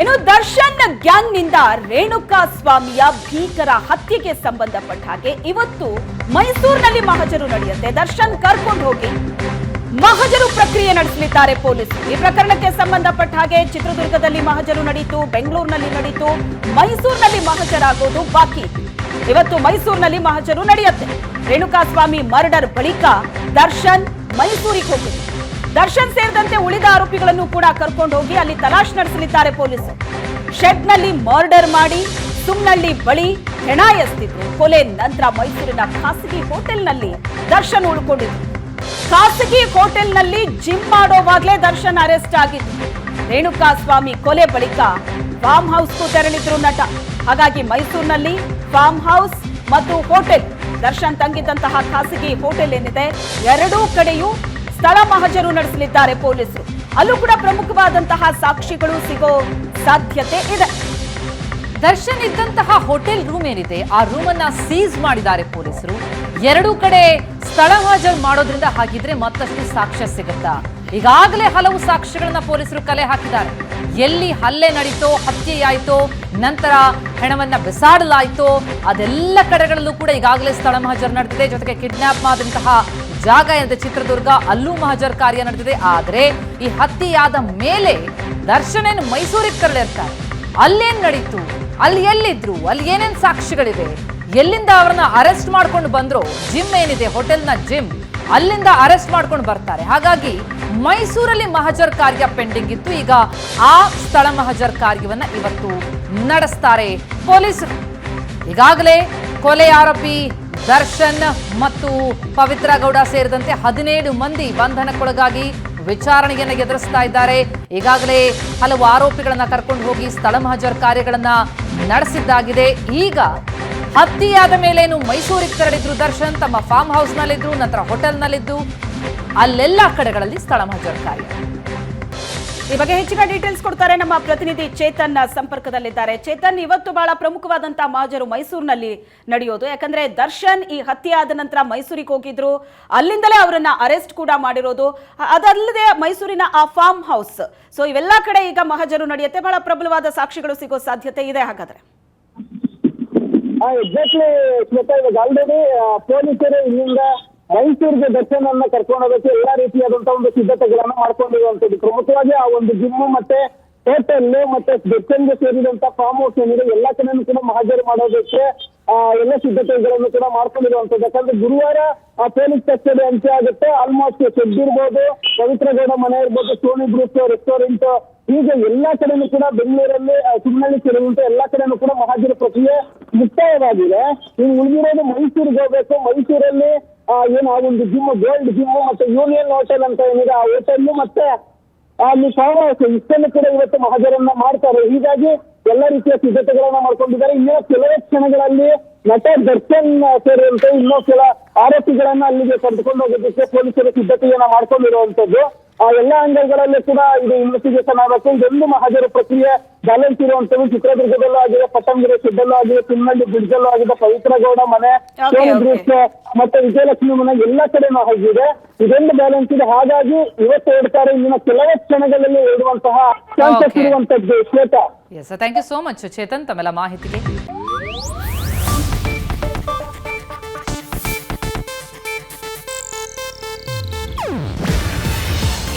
ಇನ್ನು ದರ್ಶನ್ ಗ್ಯಾಂಗ್ನಿಂದ ರೇಣುಕಾ ಸ್ವಾಮಿಯ ಭೀಕರ ಹತ್ಯೆಗೆ ಸಂಬಂಧಪಟ್ಟ ಹಾಗೆ ಇವತ್ತು ಮೈಸೂರಿನಲ್ಲಿ ಮಹಜರು ನಡೆಯುತ್ತೆ. ದರ್ಶನ್ ಕರ್ಕೊಂಡು ಹೋಗಿ. ಮಹಜರು ಪ್ರಕ್ರಿಯೆ ನಡೆಸಲಿದ್ದಾರೆ ಪೊಲೀಸರು. ಈ ಪ್ರಕರಣಕ್ಕೆ ಸಂಬಂಧಪಟ್ಟ ಹಾಗೆ ಚಿತ್ರದುರ್ಗದಲ್ಲಿ ಮಹಜರು ನಡೆಯಿತು ಬೆಂಗಳೂರಿನಲ್ಲಿ ನಡೆಯಿತು ಮೈಸೂರಿನಲ್ಲಿ ಮಹಜರಾಗೋದು ಬಾಕಿ. ಇವತ್ತು ಮೈಸೂರಿನಲ್ಲಿ ಮಹಜರು ನಡೆಯುತ್ತೆ. ರೇಣುಕಾಸ್ವಾಮಿ ಮರ್ಡರ್ ಬಳಿಕ ದರ್ಶನ್ ಮೈಸೂರಿಗೆ ಹೋಗಿದ್ರು ದರ್ಶನ್ ಸೇರಿದಂತೆ ಉಳಿದ ಆರೋಪಿಗಳನ್ನು ಕೂಡ ಕರ್ಕೊಂಡು ಹೋಗಿ ಅಲ್ಲಿ ತಲಾಶ್ ನಡೆಸಲಿದ್ದಾರೆ ಪೊಲೀಸರು. ಶೆಡ್ನಲ್ಲಿ ಮರ್ಡರ್ ಮಾಡಿ, ಸುಮ್ನಳ್ಳಿ ಬಳಿ ಹೆಣ ಎಸ್ತಿದ್ರು. ಕೊಲೆ ನಂತರ ಮೈಸೂರಿನ ಖಾಸಗಿ ಹೋಟೆಲ್ನಲ್ಲಿ ದರ್ಶನ್ ಉಳ್ಕೊಂಡಿದ್ರು. ಖಾಸಗಿ ಹೋಟೆಲ್ನಲ್ಲಿ ಜಿಮ್ ಮಾಡೋವಾಗಲೇ ದರ್ಶನ್ ಅರೆಸ್ಟ್ ಆಗಿದ್ರು. ರೇಣುಕಾ ಸ್ವಾಮಿ ಕೊಲೆ ಬಳಿಕ ಫಾರ್ಮ್ ಹೌಸ್ಗೂ ತೆರಳಿದ್ರು ನಟ. ಹಾಗಾಗಿ ಮೈಸೂರಿನಲ್ಲಿ ಫಾರ್ಮ್ ಹೌಸ್ ಮತ್ತು ಹೋಟೆಲ್ ದರ್ಶನ್ ತಂಗಿದ್ದಂತಹ ಖಾಸಗಿ ಹೋಟೆಲ್ ಏನಿದೆ, ಎರಡೂ ಕಡೆಯೂ ಸ್ಥಳ ಮಹಜರು ನಡೆಸಲಿದ್ದಾರೆ ಪೊಲೀಸರು. ಅಲ್ಲೂ ಕೂಡ ಪ್ರಮುಖವಾದಂತಹ ಸಾಕ್ಷಿಗಳು ಸಿಗೋ ಸಾಧ್ಯತೆ ಇದೆ. ದರ್ಶನ್ ಇದ್ದಂತಹ ಹೋಟೆಲ್ ರೂಮ್ ಏನಿದೆ, ಆ ರೂಮ್ ಅನ್ನ ಸೀಸ್ ಮಾಡಿದ್ದಾರೆ ಪೊಲೀಸರು. ಎರಡೂ ಕಡೆ ಸ್ಥಳ ಹಾಜರು ಮಾಡೋದ್ರಿಂದ ಹಾಗಿದ್ರೆ ಮತ್ತಷ್ಟು ಸಾಕ್ಷ್ಯ ಸಿಗುತ್ತಾ? ಈಗಾಗಲೇ ಹಲವು ಸಾಕ್ಷ್ಯಗಳನ್ನ ಪೊಲೀಸರು ಕಲೆ ಹಾಕಿದ್ದಾರೆ. ಎಲ್ಲಿ ಹಲ್ಲೆ ನಡೀತೋ, ಹತ್ಯೆಯಾಯಿತೋ, ನಂತರ ಹೆಣವನ್ನ ಬಿಸಾಡಲಾಯಿತೋ, ಅದೆಲ್ಲ ಕಡೆಗಳಲ್ಲೂ ಕೂಡ ಈಗಾಗಲೇ ಸ್ಥಳ ಮಹಜರ್ ನಡೆದಿದೆ. ಜೊತೆಗೆ ಕಿಡ್ನಾಪ್ ಆದಂತಹ ಜಾಗ ಎಂದ ಚಿತ್ರದುರ್ಗ ಅಲ್ಲೂ ಮಹಜರ್ ಕಾರ್ಯ ನಡೆದಿದೆ. ಆದರೆ ಈ ಹತ್ಯೆಯಾದ ಮೇಲೆ ದರ್ಶನ್ ಏನು ಮೈಸೂರಿಗೆ ತೆರಳಿರ್ತಾರೆ. ಅಲ್ಲೇನ್ ನಡೀತು? ಅಲ್ಲಿ ಎಲ್ಲಿದ್ರು? ಅಲ್ಲಿ ಏನೇನು ಸಾಕ್ಷಿಗಳಿವೆ? ಎಲ್ಲಿಂದ ಅವರನ್ನ ಅರೆಸ್ಟ್ ಮಾಡ್ಕೊಂಡು ಬಂದ್ರು? ಜಿಮ್ ಏನಿದೆ? ಹೋಟೆಲ್ನ ಜಿಮ್. ಅಲ್ಲಿಂದ ಅರೆಸ್ಟ್ ಮಾಡ್ಕೊಂಡು ಬರ್ತಾರೆ. ಹಾಗಾಗಿ ಮೈಸೂರಲ್ಲಿ ಮಹಜರ್ ಕಾರ್ಯ ಪೆಂಡಿಂಗ್ ಇತ್ತು. ಈಗ ಆ ಸ್ಥಳ ಮಹಜರ್ ಕಾರ್ಯವನ್ನ ಇವತ್ತು ನಡೆಸ್ತಾರೆ ಪೊಲೀಸರು. ಈಗಾಗಲೇ ಕೊಲೆ ಆರೋಪಿ ದರ್ಶನ್ ಮತ್ತು ಪವಿತ್ರ ಗೌಡ ಸೇರಿದಂತೆ ಹದಿನೇಳು ಮಂದಿ ಬಂಧನಕ್ಕೊಳಗಾಗಿ ವಿಚಾರಣೆಯನ್ನು ಎದುರಿಸ್ತಾ ಇದ್ದಾರೆ. ಈಗಾಗಲೇ ಹಲವು ಆರೋಪಿಗಳನ್ನ ಕರ್ಕೊಂಡು ಹೋಗಿ ಸ್ಥಳ ಮಹಜರ್ ಕಾರ್ಯಗಳನ್ನ ನಡೆಸಿದ್ದಾಗಿದೆ. ಈಗ ಹತ್ಯೆಯಾದ ಮೇಲೇನು ಮೈಸೂರಿಗೆ ತೆರಳಿದ್ರು ದರ್ಶನ್, ತಮ್ಮ ಫಾರ್ಮ್ ಹೌಸ್ನಲ್ಲಿದ್ರು ನಂತರ ಹೋಟೆಲ್ನಲ್ಲಿದ್ದು ಅಲ್ಲೆಲ್ಲ ಕಡೆಗಳಲ್ಲಿ ಸ್ಥಳ ಮಹಜರ್ ಕಾರ್ಯ ಈ ಬಗ್ಗೆ ಹೆಚ್ಚಿನ ಡೀಟೇಲ್ಸ್ ಕೊಡ್ತಾರೆ ನಮ್ಮ ಪ್ರತಿನಿಧಿ ಚೇತನ್ ಸಂಪರ್ಕದಲ್ಲಿದ್ದಾರೆ. ಚೇತನ್, ಇವತ್ತು ಬಹಳ ಪ್ರಮುಖವಾದಂತಹ ಮಹಜರು ಮೈಸೂರಿನಲ್ಲಿ ನಡೆಯೋದು. ಯಾಕಂದ್ರೆ ದರ್ಶನ್ ಈ ಹತ್ಯೆ ಆದ ನಂತರ ಮೈಸೂರಿಗೆ ಹೋಗಿದ್ರು. ಅಲ್ಲಿಂದಲೇ ಅವರನ್ನ ಅರೆಸ್ಟ್ ಕೂಡ ಮಾಡಿರೋದು. ಅದಲ್ಲದೆ ಮೈಸೂರಿನ ಆ ಫಾರ್ಮ್ ಹೌಸ್ ಸೊ ಇವೆಲ್ಲ ಕಡೆ ಈಗ ಮಹಜರು ನಡೆಯುತ್ತೆ. ಬಹಳ ಪ್ರಬಲವಾದ ಸಾಕ್ಷಿಗಳು ಸಿಗೋ ಸಾಧ್ಯತೆ ಇದೆ ಹಾಗಾದ್ರೆ. ಎಕ್ಸಾಕ್ಟ್ಲಿ ಸ್ಮಿತಾ, ಇವಾಗ ಆಲ್ರೆಡಿ ಪೊಲೀಸರು ಇಲ್ಲಿಂದ ಮೈಸೂರಿಗೆ ದರ್ಶನವನ್ನ ಕರ್ಕೊಂಡು ಹೋಗೋಕೆ ಎಲ್ಲಾ ರೀತಿಯಾದಂತಹ ಒಂದು ಸಿದ್ಧತೆಗಳನ್ನ ಮಾಡ್ಕೊಂಡಿರುವಂತದ್ದು ಪ್ರಮುಖವಾಗಿ ಆ ಒಂದು ಜಿಮ್ಮು ಮತ್ತೆ ಹೋಟೆಲ್ ಮತ್ತೆ ದರ್ಶನ್ಗೆ ಸೇರಿದಂತ ಫಾರ್ಮ್ ಹೌಸ್ ಏನಿದೆ ಎಲ್ಲಾ ಕಡೆನೂ ಕೂಡ ಮಹಾಜರು ಮಾಡೋದಕ್ಕೆ ಎಲ್ಲ ಸಿದ್ಧತೆಗಳನ್ನು ಕೂಡ ಮಾಡ್ಕೊಂಡಿರುವಂತದ್ದು ಯಾಕಂದ್ರೆ ಗುರುವಾರ ಪೊಲೀಸ್ ಕಸ್ಟಡಿ ಅಂತ್ಯ ಆಗುತ್ತೆ. ಆಲ್ಮೋಸ್ಟ್ ಶೆಡ್ ಇರ್ಬೋದು. ಪವಿತ್ರಗೌಡ ಮನೆ ಇರ್ಬೋದು ಸೋನಿ ಗ್ರೂಪ್ ರೆಸ್ಟೋರೆಂಟ್ ಹೀಗೆ ಎಲ್ಲಾ ಕಡೆನೂ ಕೂಡ ಬೆಂಗಳೂರಲ್ಲಿ ಸುಮ್ಮನೆ ಸೇರಿದಂತೆ ಎಲ್ಲಾ ಕಡೆನೂ ಕೂಡ ಮಹಾಜರ ಪ್ರಕ್ರಿಯೆ ಮುಕ್ತಾಯವಾಗಿದೆ. ನೀವು ಉಳಿದಿರೋದು ಮೈಸೂರಿಗೆ ಹೋಗ್ಬೇಕು. ಮೈಸೂರಲ್ಲಿ ಏನು ಆ ಒಂದು ಜಿಮ್ ಗೋಲ್ಡ್ ಜಿಮ್ ಮತ್ತೆ ಯೂನಿಯನ್ ಹೋಟೆಲ್ ಅಂತ ಏನಿದೆ, ಆ ಹೋಟೆಲ್ ಮತ್ತೆ ಇಷ್ಟನ್ನು ಕೂಡ ಇವತ್ತು ಮಹಾಜರನ್ನ ಮಾಡ್ತಾರೆ. ಹೀಗಾಗಿ ಎಲ್ಲ ರೀತಿಯ ಸಿದ್ಧತೆಗಳನ್ನ ಮಾಡ್ಕೊಂಡಿದ್ದಾರೆ. ಇನ್ನೂ ಕೆಲವೇ ಕ್ಷಣಗಳಲ್ಲಿ ನಟ ದರ್ಶನ್ ಸೇರಿದಂತೆ ಇನ್ನೂ ಕೆಲ ಆರೋಪಿಗಳನ್ನ ಅಲ್ಲಿಗೆ ಕರೆದುಕೊಂಡು ಹೋಗೋದಕ್ಕೆ ಪೊಲೀಸರು ಸಿದ್ಧತೆಯನ್ನ ಮಾಡ್ಕೊಂಡಿರುವಂತದ್ದು ಆ ಎಲ್ಲ ಅಂಗಗಳಲ್ಲೂ ಕೂಡ ಇದು ಇನ್ವೆಸ್ಟಿಗೇಷನ್ ಆಗಬೇಕು. ಇದೊಂದು ಮಹಾಜರ ಪ್ರಕ್ರಿಯೆ. ಬ್ಯಾಲೆನ್ಸ್ ಇರುವಂತದ್ದು ಚಿತ್ರದುರ್ಗದಲ್ಲೂ ಆಗಿದೆ ಪಟ್ಟಂಗಿರಿ ಶೆಡ್ಡಲ್ಲೂ ಆಗಿದೆ ತಿನ್ನಲ್ಲಿ ಬ್ರಿಡ್ಜಲ್ಲೂ ಆಗಿದೆ ಪವಿತ್ರಗೌಡ ಮನೆ ಮತ್ತೆ ವಿಜಯಲಕ್ಷ್ಮಿ ಮನೆ ಎಲ್ಲ ಕಡೆನೂ ಆಗಿದೆ ಇದೊಂದು ಬ್ಯಾಲೆನ್ಸ್ ಇದೆ. ಹಾಗಾಗಿ ಇವತ್ತು ಹೇಳ್ತಾರೆ ಇಲ್ಲಿನ ಕೆಲವೇ ಕ್ಷಣಗಳಲ್ಲಿ ಹೇಳುವಂತಹ ಚಾನ್ಸಸ್. ಇರುವಂತದ್ದು Shweta. Thank you so much Chetan ತಮ್ಮೆಲ್ಲ ಮಾಹಿತಿಗೆ.